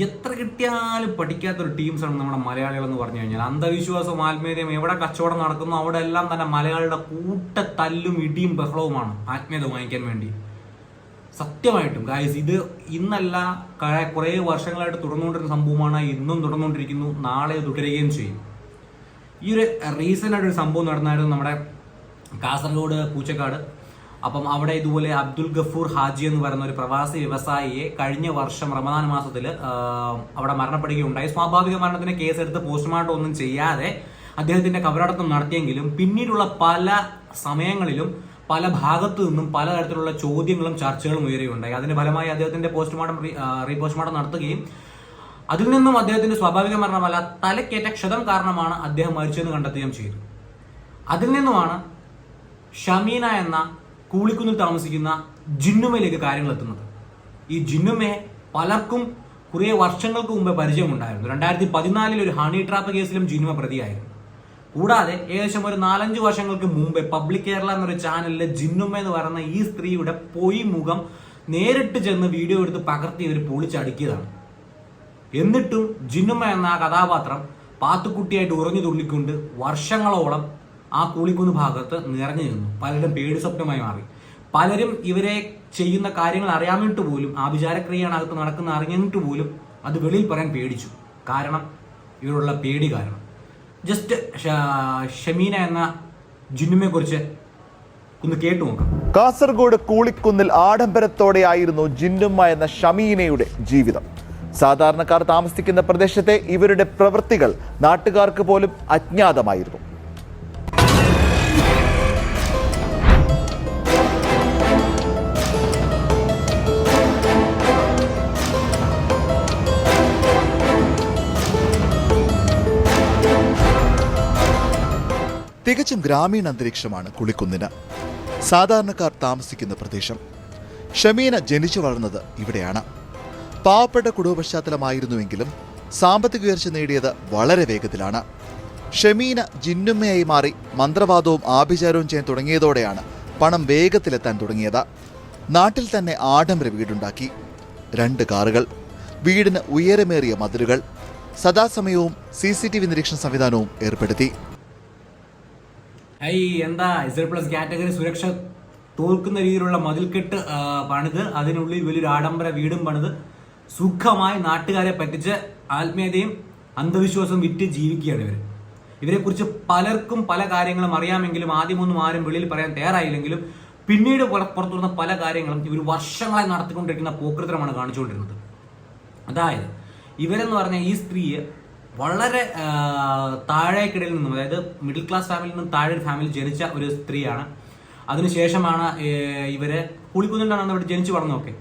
എത്ര കിട്ടിയാലും പഠിക്കാത്തൊരു ടീംസാണ് നമ്മുടെ മലയാളികൾ എന്ന് പറഞ്ഞു കഴിഞ്ഞാൽ. അന്ധവിശ്വാസവും ആത്മീയതയും എവിടെ കച്ചവടം നടക്കുന്നു അവിടെ എല്ലാം തന്നെ മലയാളിയുടെ കൂട്ട തല്ലും ഇടിയും ബഹളവുമാണ് ആത്മീയത വാങ്ങിക്കാൻ വേണ്ടി. സത്യമായിട്ടും ഗായ്സ് ഇത് ഇന്നല്ല കുറെ വർഷങ്ങളായിട്ട് തുടർന്നുകൊണ്ടിരുന്ന സംഭവമാണ് ഇന്നും തുടർന്നുകൊണ്ടിരിക്കുന്നു നാളെ തുടരുകയും ചെയ്യും. ഈ ഒരു റീസെന്റ് ആയിട്ടൊരു സംഭവം നടന്നായിരുന്നു നമ്മുടെ കാസർഗോഡ് പൂച്ചക്കാട്. അപ്പം അവിടെ ഇതുപോലെ അബ്ദുൽ ഗഫൂർ ഹാജി എന്ന് പറയുന്ന ഒരു പ്രവാസി വ്യവസായിയെ കഴിഞ്ഞ വർഷം റമദാൻ മാസത്തിൽ അവിടെ മരണപ്പെടുകയുണ്ടായി. സ്വാഭാവിക മരണത്തിന് കേസെടുത്ത് പോസ്റ്റ്മോർട്ടം ഒന്നും ചെയ്യാതെ അദ്ദേഹത്തിന്റെ കബറടക്കം നടത്തിയെങ്കിലും പിന്നീടുള്ള പല സമയങ്ങളിലും പല ഭാഗത്തു നിന്നും പലതരത്തിലുള്ള ചോദ്യങ്ങളും ചർച്ചകളും ഉയരുകയുണ്ടായി. അതിന്റെ ഫലമായി അദ്ദേഹത്തിന്റെ പോസ്റ്റ്മോർട്ടം റീപോസ്റ്റ്മോർട്ടം നടത്തുകയും അതിൽ നിന്നും അദ്ദേഹത്തിന്റെ സ്വാഭാവിക മരണമല്ല തലക്കേറ്റ ക്ഷതം കാരണമാണ് അദ്ദേഹം മരിച്ചെന്ന് കണ്ടെത്തുകയും ചെയ്തു. അതിൽ നിന്നുമാണ് ഷമീന എന്ന കൂളിക്കുന്നിൽ താമസിക്കുന്ന ജിന്നുമയിലേക്ക് കാര്യങ്ങൾ എത്തുന്നത്. ഈ ജിന്നുമയെ പലർക്കും കുറേ വർഷങ്ങൾക്ക് മുമ്പേ പരിചയമുണ്ടായിരുന്നു. രണ്ടായിരത്തി പതിനാലിൽ ഒരു ഹണി ട്രാപ്പ് കേസിലും ജിന്നുമ പ്രതിയായിരുന്നു. കൂടാതെ ഏകദേശം ഒരു നാലഞ്ച് വർഷങ്ങൾക്ക് മുമ്പേ പബ്ലിക് കേരള എന്നൊരു ചാനലിലെ ജിന്നുമ എന്ന് പറയുന്ന ഈ സ്ത്രീയുടെ പൊയ് മുഖം നേരിട്ട് ചെന്ന് വീഡിയോ എടുത്ത് പകർത്തി ഇവർ പൊളിച്ചടുക്കിയതാണ്. എന്നിട്ടും ജിന്നുമ എന്ന ആ കഥാപാത്രം പാത്തുക്കുട്ടിയായിട്ട് ഉറഞ്ഞു തുള്ളിക്കൊണ്ട് വർഷങ്ങളോളം ആ കൂളിക്കുന്ന് ഭാഗത്ത് നിറഞ്ഞു നിന്നു. പലരും പേടി സ്വപ്നമായി മാറി. പലരും ഇവരെ ചെയ്യുന്ന കാര്യങ്ങൾ അറിയാമിട്ട് പോലും ആ വിചാരക്രിയയാണ് അകത്ത് നടക്കുന്ന അറിഞ്ഞിട്ട് പോലും അത് വെളിയിൽ പറയാൻ പേടിച്ചു. കാരണം ഇവരുള്ള പേടി കാരണം. ജസ്റ്റ് ഷമീന എന്ന ജിന്നുമ്മയെ കുറിച്ച് ഒന്ന് കേട്ടു നോക്കാം. കാസർഗോഡ് കൂളിക്കുന്നിൽ ആഡംബരത്തോടെയായിരുന്നു ജിന്നുമ്മ എന്ന ഷമീനയുടെ ജീവിതം. സാധാരണക്കാർ താമസിക്കുന്ന പ്രദേശത്തെ ഇവരുടെ പ്രവൃത്തികൾ നാട്ടുകാർക്ക് പോലും അജ്ഞാതമായിരുന്നു. തികച്ചും ഗ്രാമീണ അന്തരീക്ഷമാണ് കുളിക്കുന്നിന്. സാധാരണക്കാർ താമസിക്കുന്ന പ്രദേശം. ഷമീന ജനിച്ചു വളർന്നത് ഇവിടെയാണ്. പാവപ്പെട്ട കുടുംബ പശ്ചാത്തലമായിരുന്നുവെങ്കിലും സാമ്പത്തിക ഉയർച്ച നേടിയത് വളരെ വേഗത്തിലാണ്. ഷമീന ജിന്നുമ്മയായി മാറി മന്ത്രവാദവും ആഭിചാരവും ചെയ്യാൻ തുടങ്ങിയതോടെയാണ് പണം വേഗത്തിലെത്താൻ തുടങ്ങിയത്. നാട്ടിൽ തന്നെ ആഡംബര വീടുണ്ടാക്കി. രണ്ട് കാറുകൾ വീടിന് ഉയരമേറിയ മതിലുകൾ സദാസമയവും സി സി ടി വി നിരീക്ഷണ സംവിധാനവും ഏർപ്പെടുത്തി. ഐ എന്താ ഇസഡ് പ്ലസ് കാറ്റഗറി സുരക്ഷ തോൽക്കുന്ന രീതിയിലുള്ള മതിൽക്കെട്ട് പണിത്. അതിനുള്ളിൽ വലിയൊരു ആഡംബര വീടും പണിത്. സുഖമായി നാട്ടുകാരെ പറ്റിച്ച് ആത്മീയതയും അന്ധവിശ്വാസവും വിറ്റ് ജീവിക്കുകയാണ് ഇവർ ഇവരെക്കുറിച്ച് പലർക്കും പല കാര്യങ്ങളും അറിയാമെങ്കിലും ആദ്യമൊന്നും ആരും വെളിയിൽ പറയാൻ തയ്യാറായില്ലെങ്കിലും പിന്നീട് പുറ- പുറത്തു വന്ന പല കാര്യങ്ങളും ഇവർ വർഷങ്ങളായി നടത്തിക്കൊണ്ടിരിക്കുന്ന പോക്കൃത്തരമാണ് കാണിച്ചുകൊണ്ടിരുന്നത്. അതായത് ഇവരെന്ന് പറഞ്ഞ ഈ സ്ത്രീയെ വളരെ താഴേക്കിടയിൽ നിന്നും അതായത് മിഡിൽ ക്ലാസ് ഫാമിലിയിൽ നിന്നും താഴെ ഒരു ഫാമിലി ജനിച്ച ഒരു സ്ത്രീയാണ്. അതിനുശേഷമാണ് ഇവരെ കുളിക്കുന്നുണ്ടാണ് ഇവിടെ ജനിച്ചു വളർന്നതൊക്കെ.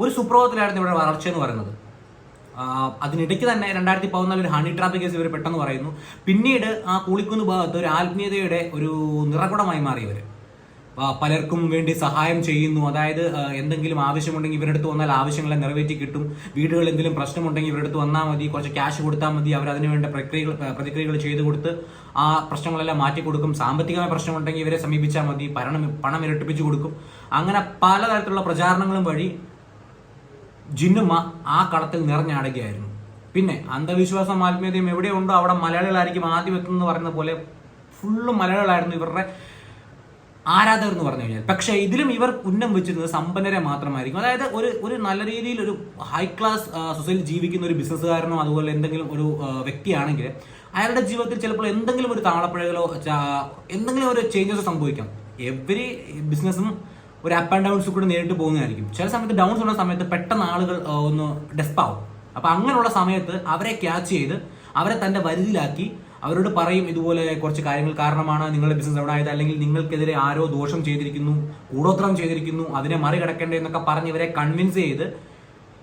ഒരു സുപ്രഭാതത്തിലായിരുന്നു ഇവിടെ വളർച്ച എന്ന് പറയുന്നത്. അതിനിടയ്ക്ക് തന്നെ രണ്ടായിരത്തി പതിനാല് ഒരു ഹണി ട്രാപ്പ് കേസ് ഇവർ പെട്ടെന്ന് പറയുന്നു. പിന്നീട് ആ കൂളിക്കുന്ന് ഭാഗത്ത് ഒരു ആത്മീയതയുടെ ഒരു നിറകുടമായി മാറി ഇവർ. ആ, പലർക്കും വേണ്ടി സഹായം ചെയ്യുന്നു. അതായത് എന്തെങ്കിലും ആവശ്യമുണ്ടെങ്കിൽ ഇവരുടെ അടുത്ത് വന്നാൽ ആവശ്യങ്ങളെ നിറവേറ്റി കിട്ടും. വീടുകളിൽ എന്തെങ്കിലും പ്രശ്നമുണ്ടെങ്കിൽ അടുത്ത് വന്നാൽ മതി. കുറച്ച് ക്യാഷ് കൊടുത്താൽ മതി. അവർ അതിന് വേണ്ട പ്രക്രിയകൾ പ്രതിക്രിയകൾ ചെയ്തു കൊടുത്ത് ആ പ്രശ്നങ്ങളെല്ലാം മാറ്റി കൊടുക്കും. സാമ്പത്തികമായ പ്രശ്നമുണ്ടെങ്കിൽ ഇവരെ സമീപിച്ചാൽ മതി. പണം പണം ഇരട്ടിപ്പിച്ചു കൊടുക്കും. അങ്ങനെ പലതരത്തിലുള്ള പ്രചാരണങ്ങളും വഴി ജിന്നുമ്മ ആ കളത്തിൽ നിറഞ്ഞാടുകയായിരുന്നു. പിന്നെ അന്ധവിശ്വാസം ആത്മീയതയും എവിടെയുണ്ടോ അവിടെ മലയാളികളായിരിക്കും ആദ്യം എത്തുന്നത് പറയുന്ന പോലെ ഫുള്ള് മലയാളികളായിരുന്നു ഇവരുടെ ആരാധകർ എന്ന് പറഞ്ഞു കഴിഞ്ഞാൽ. പക്ഷേ ഇതിലും ഇവർ ഉന്നം വെച്ചിരുന്നത് സമ്പന്നരെ മാത്രമായിരിക്കും. അതായത് ഒരു ഒരു നല്ല രീതിയിൽ ഒരു ഹൈ ക്ലാസ് സൊസൈറ്റി ജീവിക്കുന്ന ഒരു ബിസിനസ്സുകാരനോ അതുപോലെ എന്തെങ്കിലും ഒരു വ്യക്തിയാണെങ്കിൽ അയാളുടെ ജീവിതത്തിൽ ചിലപ്പോൾ എന്തെങ്കിലും ഒരു താളപ്പിഴകളോ എന്തെങ്കിലും ഒരു ചേഞ്ചസ് സംഭവിക്കാം. എവരി ബിസിനസ്സും ഒരു അപ്പ് ആൻഡ് ഡൗൺസ് കൂടെ നേരിട്ട് പോകുന്നതായിരിക്കും. ചില സമയത്ത് ഡൗൺസ് ഉള്ള സമയത്ത് പെട്ടെന്ന് ആളുകൾ ഒന്ന് ഡെസ്പാവും അപ്പൊ അങ്ങനെയുള്ള സമയത്ത് അവരെ ക്യാച്ച് ചെയ്ത് അവരെ തന്റെ വരുതിയിലാക്കി അവരോട് പറയും ഇതുപോലെ കുറച്ച് കാര്യങ്ങൾ കാരണമാണ് നിങ്ങളുടെ ബിസിനസ് അവിടെ ആയത്. അല്ലെങ്കിൽ നിങ്ങൾക്കെതിരെ ആരോ ദോഷം ചെയ്തിരിക്കുന്നു കൂടോത്രം ചെയ്തിരിക്കുന്നു അതിനെ മറികടക്കേണ്ടത് എന്നൊക്കെ പറഞ്ഞ് ഇവരെ കൺവിൻസ് ചെയ്ത്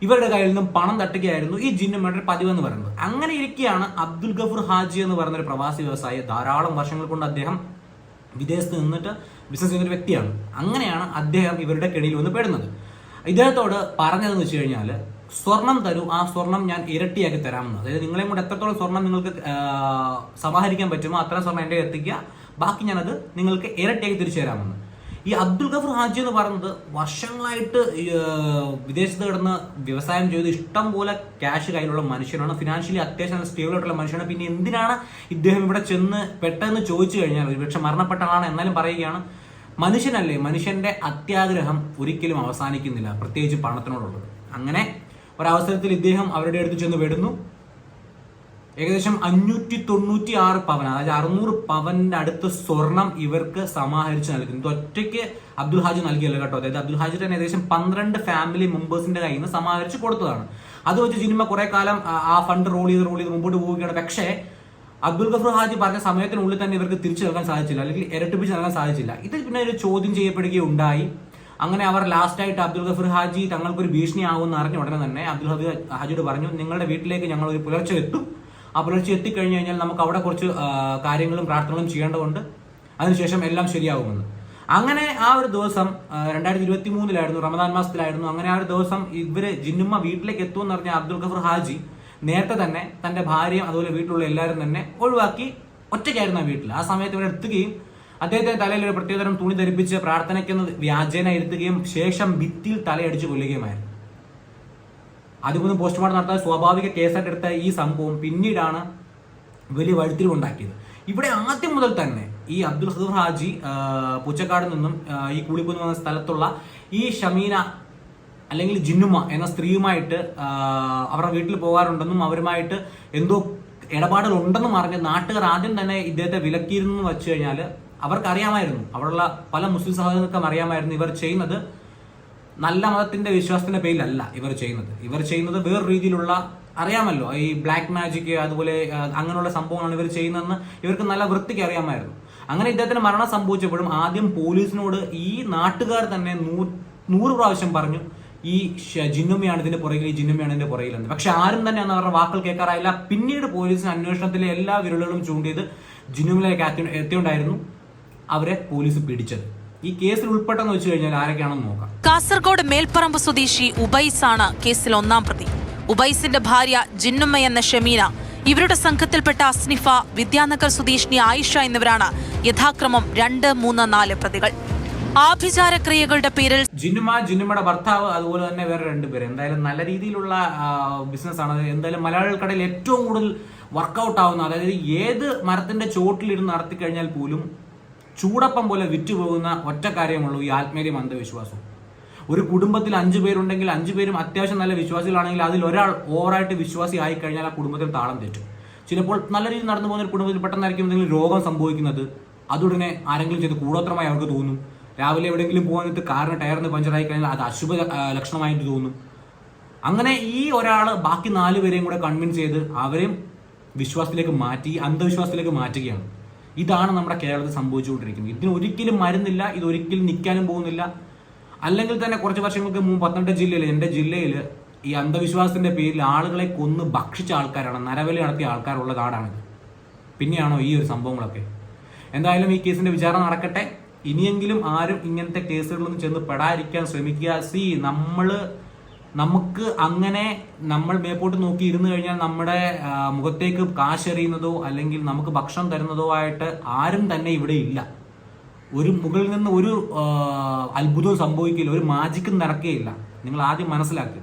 ഇവരുടെ കയ്യിൽ നിന്നും പണം തട്ടുകയായിരുന്നു ഈ ജിന്നുമ്മയുടെ പതിവ് എന്ന് പറയുന്നത്. അങ്ങനെ ഇരിക്കെയാണ് അബ്ദുൽ ഗഫൂർ ഹാജി എന്ന് പറയുന്ന ഒരു പ്രവാസി വ്യവസായി ധാരാളം വർഷങ്ങൾ കൊണ്ട് അദ്ദേഹം വിദേശത്ത് നിന്നിട്ട് ബിസിനസ് ചെയ്യുന്ന ഒരു വ്യക്തിയാണ്. അങ്ങനെയാണ് അദ്ദേഹം ഇവരുടെ കെണിയിൽ വന്ന് പെടുന്നത്. ഇദ്ദേഹത്തോട് പറഞ്ഞതെന്ന് വെച്ച് കഴിഞ്ഞാൽ സ്വർണം തരൂ ആ സ്വർണം ഞാൻ ഇരട്ടിയാക്കി തരാമെന്ന്. അതായത് നിങ്ങളെയും കൂടെ എത്രത്തോളം സ്വർണം നിങ്ങൾക്ക് സമാഹരിക്കാൻ പറ്റുമോ അത്ര സ്വർണം എന്റെ എത്തിക്കുക. ബാക്കി ഞാനത് നിങ്ങൾക്ക് ഇരട്ടിയാക്കി തിരിച്ചു തരാമെന്ന്. ഈ അബ്ദുൽ ഗഫർ ഹാജി എന്ന് പറയുന്നത് വർഷങ്ങളായിട്ട് വിദേശത്ത് കിടന്ന് വ്യവസായം ചെയ്ത് ഇഷ്ടം പോലെ ക്യാഷ് കയ്യിലുള്ള മനുഷ്യനാണ്. ഫിനാൻഷ്യലി അത്യാവശ്യം സ്റ്റേബിൾ ആയിട്ടുള്ള മനുഷ്യനാണ്. പിന്നെ എന്തിനാണ് ഇദ്ദേഹം ഇവിടെ ചെന്ന് പെട്ടെന്ന് ചോദിച്ചു കഴിഞ്ഞാൽ? ഒരുപക്ഷെ മരണപ്പെട്ട ആളാണ് എന്നാലും പറയുകയാണ്. മനുഷ്യനല്ലേ? മനുഷ്യന്റെ അത്യാഗ്രഹം ഒരിക്കലും അവസാനിക്കുന്നില്ല. പ്രത്യേകിച്ച് പണത്തിനോടുള്ളത്. അങ്ങനെ ഒരവസരത്തിൽ ഇദ്ദേഹം അവരുടെ അടുത്ത് ചെന്ന് വിടുന്നു ഏകദേശം അഞ്ഞൂറ്റി തൊണ്ണൂറ്റി ആറ് പവൻ അതായത് അറുന്നൂറ് പവന്റെ അടുത്ത് സ്വർണം ഇവർക്ക് സമാഹരിച്ച് നൽകുന്നു. ഇത് ഒറ്റയ്ക്ക് അബ്ദുൽ ഹാജി നൽകിയല്ലോ കേട്ടോ. അതായത് അബ്ദുൽ ഹാജി തന്നെ ഏകദേശം പന്ത്രണ്ട് ഫാമിലി മെമ്പേഴ്സിന്റെ കയ്യിൽ നിന്ന് സമാഹരിച്ച് കൊടുത്തതാണ്. അത് വെച്ച് സിനിമ കുറെ കാലം ആ- ഫണ്ട് റോൾ ചെയ്ത് റോൾ ചെയ്ത് മുമ്പോട്ട് പോവുകയാണ്. പക്ഷേ അബ്ദുൽ ഗഫൂർ ഹാജി പറഞ്ഞ സമയത്തിനുള്ളിൽ തന്നെ ഇവർക്ക് തിരിച്ചു നൽകാൻ സാധിച്ചില്ല. അല്ലെങ്കിൽ ഇരട്ടിപ്പിച്ച് നൽകാൻ സാധിച്ചില്ല. ഇത് പിന്നെ ഒരു ചോദ്യം ചെയ്യപ്പെടുകയുണ്ടായി. അങ്ങനെ അവർ ലാസ്റ്റ് ആയിട്ട് അബ്ദുൽ ഗഫൂർ ഹാജി തങ്ങൾക്കൊരു ഭീഷണിയാവുമെന്ന് അറിഞ്ഞ ഉടനെ തന്നെ അബ്ദുൽ ഹബീർ ഹാജിയോട് പറഞ്ഞു നിങ്ങളുടെ വീട്ടിലേക്ക് ഞങ്ങൾ ഒരു പുലർച്ചെ എത്തും. ആ പുലർച്ചെ എത്തിക്കഴിഞ്ഞു കഴിഞ്ഞാൽ നമുക്ക് അവിടെ കുറച്ച് കാര്യങ്ങളും പ്രാർത്ഥനകളും ചെയ്യേണ്ടതുണ്ട്. അതിനുശേഷം എല്ലാം ശരിയാവുമെന്ന്. അങ്ങനെ ആ ഒരു ദിവസം രണ്ടായിരത്തി ഇരുപത്തി മൂന്നിലായിരുന്നു റമദാൻ മാസത്തിലായിരുന്നു. അങ്ങനെ ആ ഒരു ദിവസം ഇവർ ജിന്നുമ്മ വീട്ടിലേക്ക് എത്തുമെന്ന് പറഞ്ഞ അബ്ദുൽ ഗഫൂർ ഹാജി നേരത്തെ തന്നെ തന്റെ ഭാര്യയും അതുപോലെ വീട്ടിലുള്ള എല്ലാവരും തന്നെ ഒഴിവാക്കി ഒറ്റയ്ക്കായിരുന്നു ആ വീട്ടിൽ. ആ സമയത്ത് ഇവിടെ എത്തുകയും അദ്ദേഹത്തെ തലയിൽ ഒരു പ്രത്യേകതരം തുണി ധരിപ്പിച്ച് പ്രാർത്ഥനയ്ക്കെന്ന് വ്യാജേന ഇരുത്തുകയും ശേഷം ഭിത്തിയിൽ തലയടിച്ച് കൊല്ലുകയുമായിരുന്നു. ആദ്യമൊന്നും പോസ്റ്റ്മോർട്ടം നടത്താൻ സ്വാഭാവിക കേസായിട്ട് എടുത്ത ഈ സംഭവം പിന്നീടാണ് വലിയ വഴുത്തിരിവുണ്ടാക്കിയത്. ഇവിടെ ആദ്യം മുതൽ തന്നെ ഈ അബ്ദുൽ ഹദൂർ ഹാജി പുച്ചക്കാട് നിന്നും ഈ കൂളിക്കുന്ന് എന്ന സ്ഥലത്തുള്ള ഈ ഷമീന അല്ലെങ്കിൽ ജിന്നുമ എന്ന സ്ത്രീയുമായിട്ട് അവരുടെ വീട്ടിൽ പോകാറുണ്ടെന്നും അവരുമായിട്ട് എന്തോ ഇടപാടുകൾ ഉണ്ടെന്നും അറിഞ്ഞ് നാട്ടുകാർ ആദ്യം തന്നെ ഇദ്ദേഹത്തെ വിലക്കിയിരുന്നു വെച്ച് കഴിഞ്ഞാൽ അവർക്ക് അറിയാമായിരുന്നു അവിടെയുള്ള പല മുസ്ലിം സഹോദരങ്ങൾക്കും അറിയാമായിരുന്നു ഇവർ ചെയ്യുന്നത്. നല്ല മതത്തിന്റെ വിശ്വാസത്തിന്റെ പേരിലല്ല ഇവർ ചെയ്യുന്നത്. ഇവർ ചെയ്യുന്നത് വേറെ രീതിയിലുള്ള അറിയാമല്ലോ. ഈ ബ്ലാക്ക് മാജിക് അതുപോലെ അങ്ങനെയുള്ള സംഭവങ്ങളാണ് ഇവർ ചെയ്യുന്നതെന്ന് ഇവർക്ക് നല്ല വൃത്തിക്ക് അറിയാമായിരുന്നു. അങ്ങനെ ഇദ്ദേഹത്തിന് മരണം സംഭവിച്ചപ്പോഴും ആദ്യം പോലീസിനോട് ഈ നാട്ടുകാർ തന്നെ നൂ- നൂറ് പ്രാവശ്യം പറഞ്ഞു ഈ ജിന്നുമ്മയാണ് ഇതിന്റെ പുറകിൽ ഈ ജിന്നുമ്മയാണ് ഇതിന്റെ പുറകിലെന്ന്. പക്ഷെ ആരും തന്നെ അന്ന് അവരുടെ വാക്കുകൾ കേൾക്കാറായില്ല. പിന്നീട് പോലീസിന് അന്വേഷണത്തിലെ എല്ലാ വിരലുകളും ചൂണ്ടിയത് ജിന്നുമിലേക്ക് എത്തിയുണ്ടായിരുന്നു. അവരെ പോലീസ് പിടിച്ചത്. ഈ കേസിൽ ഉൾപ്പെട്ടെന്ന് വെച്ച് കഴിഞ്ഞാൽ ആരൊക്കെയാണെന്ന് നോക്കാം. കാസർഗോഡ് മേൽപ്പറമ്പ് സ്വദേശി ഉബൈസ് ആണ് കേസിൽ ഒന്നാം പ്രതി. ഉബൈസിന്റെ ഭാര്യ ജിന്നുമ്മ എന്ന ഷമീന ഇവരുടെ സംഘത്തിൽപ്പെട്ട അസ്നിഫ വിദ്യാനഗർ സ്വദേശിനി ആയിഷ എന്നിവരാണ് യഥാക്രമം രണ്ട് മൂന്ന് നാല് പ്രതികൾ. ആഭിചാര ക്രിയകളുടെ പേരിൽ ജിന്നുമ ജിന്നുമയുടെ ഭർത്താവ് അതുപോലെ തന്നെ വേറെ രണ്ടുപേര് എന്തായാലും നല്ല രീതിയിലുള്ള ബിസിനസ് ആണ്. എന്തായാലും മലയാളികൾക്കിടയിൽ ഏറ്റവും കൂടുതൽ വർക്കൗട്ട് ആവുന്ന അതായത് ഏത് മരത്തിന്റെ ചോട്ടിലിരുന്ന് നടത്തി കഴിഞ്ഞാൽ പോലും ചൂടപ്പം പോലെ വിറ്റുപോകുന്ന ഒറ്റ കാര്യമുള്ളൂ ഈ ആത്മീയതയും അന്ധവിശ്വാസവും ഒരു കുടുംബത്തിൽ അഞ്ചു പേരുണ്ടെങ്കിൽ അഞ്ചു പേരും അത്യാവശ്യം നല്ല വിശ്വാസികളാണെങ്കിൽ അതിൽ ഒരാൾ ഓവറായിട്ട് വിശ്വാസി ആയി കഴിഞ്ഞാൽ ആ കുടുംബത്തിൽ താളം തെറ്റും. ചിലപ്പോൾ നല്ല രീതിയിൽ നടന്നു പോകുന്ന ഒരു കുടുംബത്തിൽ പെട്ടെന്നായിരിക്കും എന്തെങ്കിലും രോഗം സംഭവിക്കുന്നത്. അതുടനെ ആരെങ്കിലും ചെയ്ത് കൂടോത്രമായി അവർക്ക് തോന്നും. രാവിലെ എവിടെയെങ്കിലും പോകുന്നിട്ട് കാറിന് ടയറിന് പഞ്ചറായി കഴിഞ്ഞാൽ അത് അശുഭ ലക്ഷണമായിട്ട് തോന്നും. അങ്ങനെ ഈ ഒരാൾ ബാക്കി നാല് പേരെയും കൂടെ കൺവിൻസ് ചെയ്ത് അവരെയും വിശ്വാസത്തിലേക്ക് മാറ്റി അന്ധവിശ്വാസത്തിലേക്ക് മാറ്റുകയാണ്. ഇതാണ് നമ്മുടെ കേരളത്തിൽ സംഭവിച്ചുകൊണ്ടിരിക്കുന്നത്. ഇതിന് ഒരിക്കലും മരുന്നില്ല ഇത് ഒരിക്കലും നിൽക്കാനും പോകുന്നില്ല. അല്ലെങ്കിൽ തന്നെ കുറച്ച് വർഷങ്ങൾക്ക് മുമ്പ് പത്തനംതിട്ട ജില്ലയിൽ എന്റെ ജില്ലയിൽ ഈ അന്ധവിശ്വാസത്തിന്റെ പേരിൽ ആളുകളെ കൊന്ന് ഭക്ഷിച്ച ആൾക്കാരാണ് നരവലി നടത്തിയ ആൾക്കാരുള്ള നാടാണിത് പിന്നെയാണോ ഈ ഒരു സംഭവങ്ങളൊക്കെ? എന്തായാലും ഈ കേസിന്റെ വിചാരണ നടക്കട്ടെ. ഇനിയെങ്കിലും ആരും ഇങ്ങനത്തെ കേസുകളൊന്നും ചെന്ന് പെടാതിരിക്കാൻ ശ്രമിക്കുക. സി നമ്മൾ നമുക്ക് അങ്ങനെ നമ്മൾ മേപ്പോട്ട് നോക്കി ഇരുന്ന് കഴിഞ്ഞാൽ നമ്മുടെ മുഖത്തേക്ക് കാശെറിയുന്നതോ അല്ലെങ്കിൽ നമുക്ക് ഭക്ഷണം തരുന്നതോ ആയിട്ട് ആരും തന്നെ ഇവിടെ ഇല്ല. ഒരു മുകളിൽ നിന്ന് ഒരു അത്ഭുതവും സംഭവിക്കില്ല. ഒരു മാജിക്കും നടക്കുകയില്ല നിങ്ങൾ ആദ്യം മനസ്സിലാക്കുക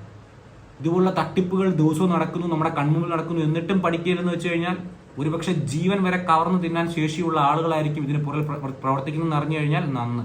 ഇതുപോലുള്ള തട്ടിപ്പുകൾ ദിവസവും നടക്കുന്നു നമ്മുടെ കൺമുമ്പിൽ നടക്കുന്നു എന്നിട്ടും പഠിക്കില്ലെന്ന് വെച്ച് കഴിഞ്ഞാൽ ഒരുപക്ഷെ ജീവൻ വരെ കവർന്നു തിന്നാൻ ശേഷിയുള്ള ആളുകളായിരിക്കും ഇതിന് പുറകിൽ പ്ര- പ്രവർത്തിക്കുന്നതെന്ന് അറിഞ്ഞു കഴിഞ്ഞാൽ നന്ന്.